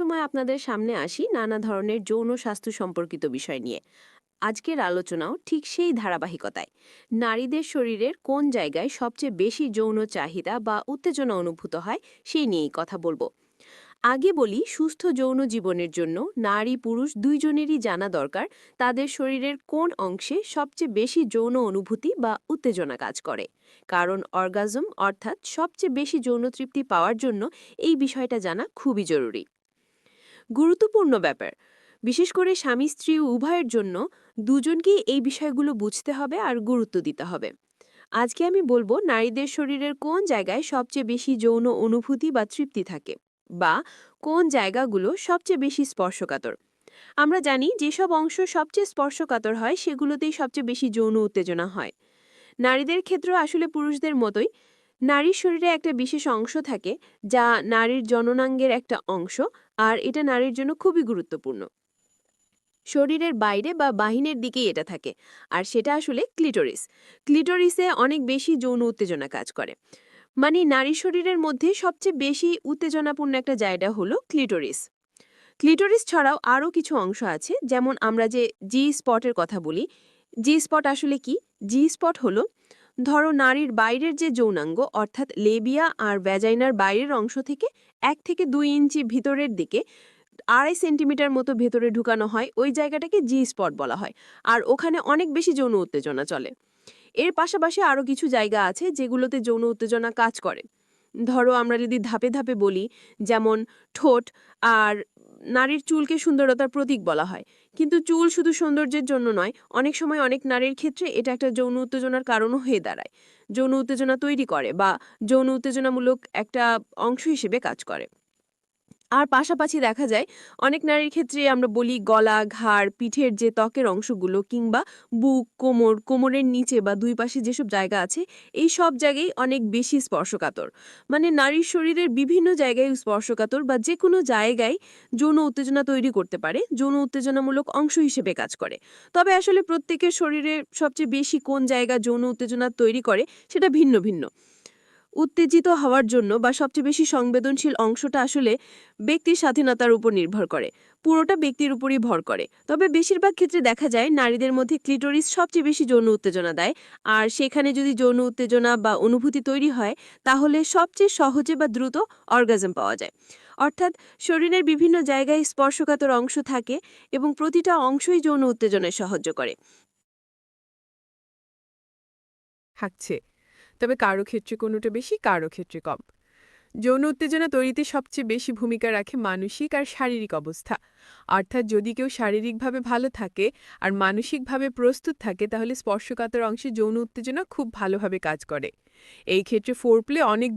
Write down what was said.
সময় আপনাদের সামনে আসি নানা ধরনের যৌন স্বাস্থ্য সম্পর্কিত বিষয় নিয়ে। আজকের আলোচনাও ঠিক সেই ধারাবাহিকতায়। নারীদের শরীরের কোন জায়গায় সবচেয়ে বেশি যৌন চাহিদা বা উত্তেজনা অনুভূত হয় সেই নিয়েই কথা বলব। আগে বলি, সুস্থ যৌন জীবনের জন্য নারী পুরুষ দুইজনেরই জানা দরকার তাদের শরীরের কোন অংশে সবচেয়ে বেশি যৌন অনুভূতি বা উত্তেজনা কাজ করে। কারণ অর্গাজম অর্থাৎ সবচেয়ে বেশি যৌন তৃপ্তি পাওয়ার জন্য এই বিষয়টা জানা খুবই জরুরি। গুরুত্বপূর্ণ ব্যাপার। বিশেষ করে স্বামী স্ত্রী উভয়ের জন্য দুজনকেই এই বিষয়গুলো বুঝতে হবে আর গুরুত্ব দিতে হবে। আজকে আমি বলব নারীদের শরীরের কোন জায়গায় সবচেয়ে বেশি যৌন অনুভূতি বা তৃপ্তি থাকে বা কোন জায়গাগুলো সবচেয়ে বেশি স্পর্শকাতর। আমরা জানি যেসব অংশ সবচেয়ে স্পর্শকাতর হয় সেগুলোতেই সবচেয়ে বেশি যৌন উত্তেজনা হয়। নারীদের ক্ষেত্রেও আসলে পুরুষদের মতোই নারীর শরীরে একটা বিশেষ অংশ থাকে, যা নারীর জননাঙ্গের একটা অংশ, আর এটা নারীর জন্য খুবই গুরুত্বপূর্ণ। শরীরের বাইরে বা বাহিনের দিকেই এটা থাকে, আর সেটা আসলে ক্লিটোরিস। ক্লিটোরিসে অনেক বেশি যৌন উত্তেজনা কাজ করে। মানে নারী শরীরের মধ্যে সবচেয়ে বেশি উত্তেজনাপূর্ণ একটা জায়গা হলো ক্লিটোরিস। ক্লিটোরিস ছাড়াও আরও কিছু অংশ আছে, যেমন আমরা যে জি স্পটের কথা বলি। জি স্পট আসলে কি? জি স্পট হলো ধরো নারীর বাইরের যে যৌনাঙ্গ, অর্থাৎ লেবিয়া আর ভ্যাজাইনার বাইরের অংশ থেকে এক থেকে দুই ইঞ্চি ভিতরের দিকে আড়াই সেন্টিমিটার মতো ভেতরে ঢুকানো হয়, ওই জায়গাটাকে জি স্পট বলা হয়। আর ওখানে অনেক বেশি যৌন উত্তেজনা চলে। এর পাশাপাশি আরও কিছু জায়গা আছে যেগুলোতে যৌন উত্তেজনা কাজ করে। ধরো আমরা যদি ধাপে ধাপে বলি, যেমন ঠোঁট আর নারীর চুলকে সুন্দরতার প্রতীক বলা হয়। কিন্তু চুল শুধু সৌন্দর্যের জন্য নয়, অনেক সময় অনেক নারীর ক্ষেত্রে এটা একটা যৌন উত্তেজনার কারণও হয়ে দাঁড়ায়। যৌন উত্তেজনা তৈরি করে বা যৌন উত্তেজনামূলক একটা অংশ হিসেবে কাজ করে। আর পাশাপাশি দেখা যায়, অনেক নারীর ক্ষেত্রে আমরা বলি গলা, ঘাড়, পিঠের যে ত্বকের অংশগুলো কিংবা বুক, কোমর, কোমরের নিচে বা দুই পাশে যেসব জায়গা আছে, এই সব জায়গায় অনেক বেশি স্পর্শকাতর। মানে নারীর শরীরের বিভিন্ন জায়গায় স্পর্শকাতর বা যে কোনো জায়গায় যৌন উত্তেজনা তৈরি করতে পারে, যৌন উত্তেজনামূলক অংশ হিসেবে কাজ করে। তবে আসলে প্রত্যেকের শরীরে সবচেয়ে বেশি কোন জায়গা যৌন উত্তেজনা তৈরি করে, সেটা ভিন্ন ভিন্ন। উত্তেজিত হওয়ার জন্য বা সবচেয়ে বেশি সংবেদনশীল অংশটা আসলে ব্যক্তির স্বাধীনতার উপর নির্ভর করে, পুরোটা ব্যক্তির উপরই ভর করে। তবে বেশিরভাগ ক্ষেত্রে দেখা যায় নারীদের মধ্যে ক্লিটোরিস সবচেয়ে বেশি যৌন উত্তেজনা দেয়। আর সেখানে যদি যৌন উত্তেজনা বা অনুভূতি তৈরি হয়, তাহলে সবচেয়ে সহজে বা দ্রুত অর্গাজম পাওয়া যায়। অর্থাৎ শরীরের বিভিন্ন জায়গায় স্পর্শকাতর অংশ থাকে এবং প্রতিটা অংশই যৌন উত্তেজনায় সাহায্য করে। থাকছে। তবে কারও ক্ষেত্রে কোনোটা বেশি কারও ক্ষেত্রে কম। যৌন উত্তেজনা তৈরিতে সবচেয়ে বেশি ভূমিকা রাখে মানসিক আর শারীরিক অবস্থা। অর্থাৎ যদি কেউ শারীরিকভাবে ভালো থাকে আর মানসিকভাবে প্রস্তুত থাকে, তাহলে স্পর্শকাতর অংশে যৌন উত্তেজনা খুব ভালোভাবে কাজ করে। এই ক্ষেত্রে ফোরপ্লে অনেক